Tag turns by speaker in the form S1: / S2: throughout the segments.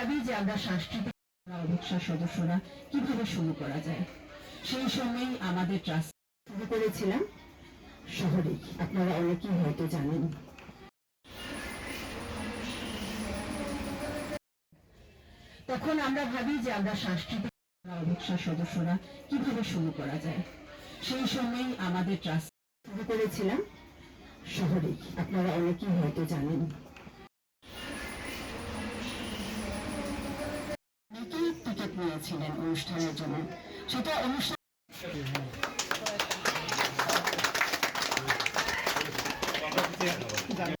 S1: ভাবি যে আমরা সাংস্কৃতিক অভিজ্ঞার সদস্যরা কীভাবে শুরু করা যায়? সেই সময় আমাদের ট্রাস্ট শুরু করেছিলাম শহরে। আপনারা অনেকেই হয়তো জানেন। তখন আমরা ভাবি যে আমরা সাংস্কৃতিক অভিজ্ঞার সদস্যরা কীভাবে শুরু করা যায়? সেই সময় আমাদের ট্রাস্ট শুরু করেছিলাম শহরে। আপনারা অনেকেই হয়তো জানেন। নিয়েছিলেন অনুষ্ঠানের জন্য। সেটা অনুষ্ঠান
S2: আইদুল দে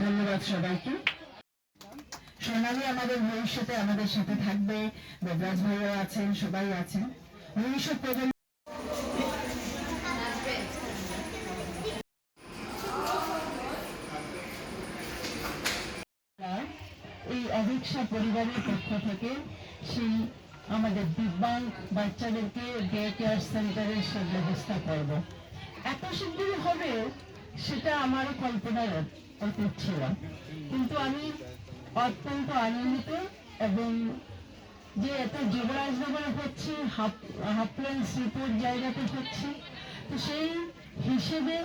S1: ধন্যবাদ সবাইকে। সোনালি আমাদের ভবিষ্যতে আমাদের সাথে থাকবে, দেবরাজ ভাইও আছেন, সবাই আছেন। ভবিষ্যৎ প্রজন্ম এই পরিবারের পক্ষ থেকে সেই আমাদের দিব্যাঙ্গ বাচ্চাদেরকে ডে কেয়ার সব ব্যবস্থা করব। এত শিগগিরই হবে, সেটা আমারও কল্পনার অতীত ছিল কিন্তু আমি অত্যন্ত আনন্দিত এবং যে এত যুবরাজ নগরে হচ্ছে হাফ হাফল্যান্ড শ্রীপুর জায়গাতে হচ্ছে তো সেই হিসেবে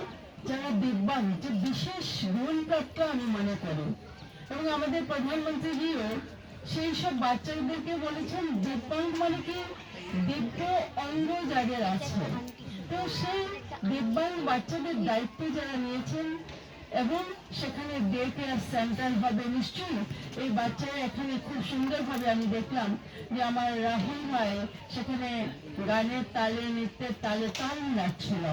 S1: যারা দিব্যাঙ্গ যে বিশেষ ঋণপ্রাপ্ত আমি মনে করি, এবং আমাদের প্রধানমন্ত্রীজিও সেই সব বাচ্চাদেরকে বলেছেন দিব্যাঙ্গ মানে কি? দিব্য অঙ্গ যাদের আছে। তো সেই দিব্যাঙ্গ বাচ্চাদের দায়িত্ব যারা নিয়েছেন এবং সেখানে ডে কেয়ার সেন্টার হবে নিশ্চয়ই। এই বাচ্চারা এখানে খুব সুন্দরভাবে আমি দেখলাম যে আমার রাহুল ভাই সেখানে গানের তালে, নৃত্যের তালে তাল নাচছিল।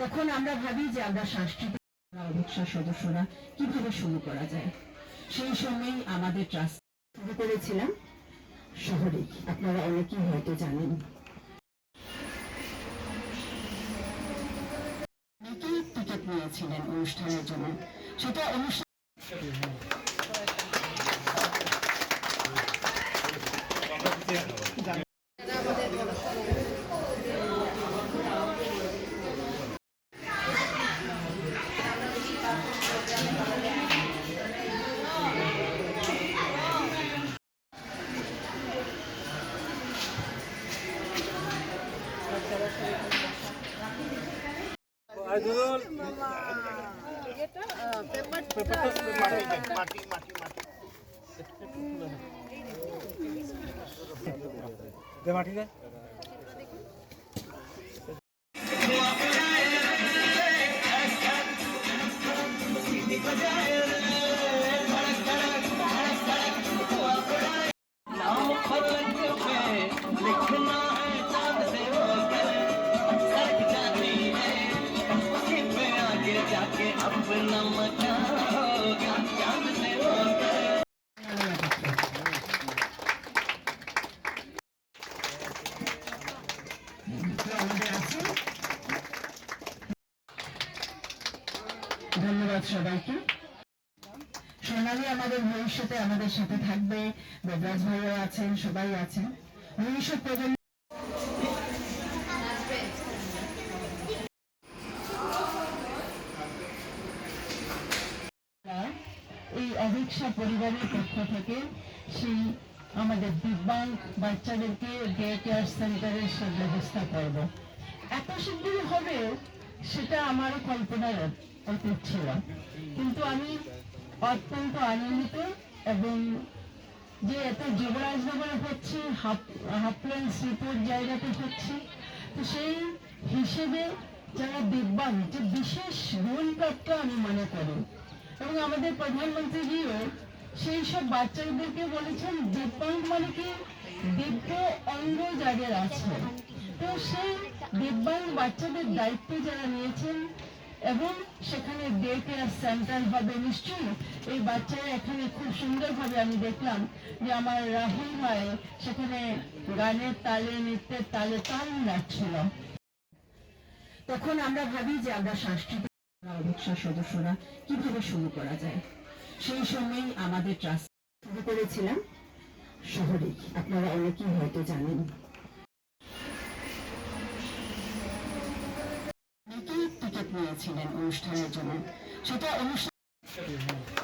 S1: তখন আমরা ভাবি যে আমরা সাংস্কৃতিক অভিজ্ঞার সদস্যরা কীভাবে শুরু করা যায়। সেই সময় আমাদের ট্রাস্ট শুরু করেছিলাম শহরে। আপনারা অনেকেই হয়তো জানেন অনেকেই নিয়েছিলেন অনুষ্ঠানের জন্য। সেটা অনুষ্ঠান
S2: মাটি দে
S1: ধন্যবাদ সবাইকে। সোনালি আমাদের ভবিষ্যতে আমাদের সাথে থাকবে, দেবরাজ ভাইও আছেন, সবাই আছেন। ভবিষ্যৎ প্রজন্ম এই অভিক্ষা পরিবারের পক্ষ থেকে সেই আমাদের দিব্যাঙ্গ বাচ্চাদেরকে ডে কেয়ার সেন্টারের সব ব্যবস্থা করব। এত শিগগিরই হবে সেটা আমারও কল্পনার অতীত ছিল। কিন্তু আমি অত্যন্ত আনন্দিত এবং যে এত যুবরাজ নগরে হচ্ছে হাফ হাফল্যান্ড শ্রীপুর জায়গাতে হচ্ছে, তো সেই হিসেবে যারা দিব্যাঙ্গ যে বিশেষ গুণপ্রাপ্ত আমি মনে করি এবং আমাদের প্রধানমন্ত্রীজিও সেই সব বাচ্চাদেরকে বলেছেন দিব্যাঙ্গ মানে কি দিব্য অঙ্গ যাদের আছে। তো সেই দিব্যাঙ্গ বাচ্চাদের দায়িত্ব যারা নিয়েছেন এবং সেখানে ডে কেয়ার সেন্টার হবে নিশ্চয়ই। এই বাচ্চারা এখানে খুব সুন্দরভাবে আমি দেখলাম যে আমার রাহুল ভাই সেখানে গানের তালে, নৃত্যের তালে তাল নাচছিল।
S3: তখন আমরা ভাবি যে আমরা সাংস্কৃতিক অভিজ্ঞ সদস্যরা কীভাবে শুরু করা যায়? সেই সময়ই আমাদের ট্রাস্ট শুরু করেছিলাম শহরে। আপনারা অনেকেই হয়তো জানেন। টিকিট নিয়েছিলেন অনুষ্ঠানের জন্য। সেটা অনুষ্ঠান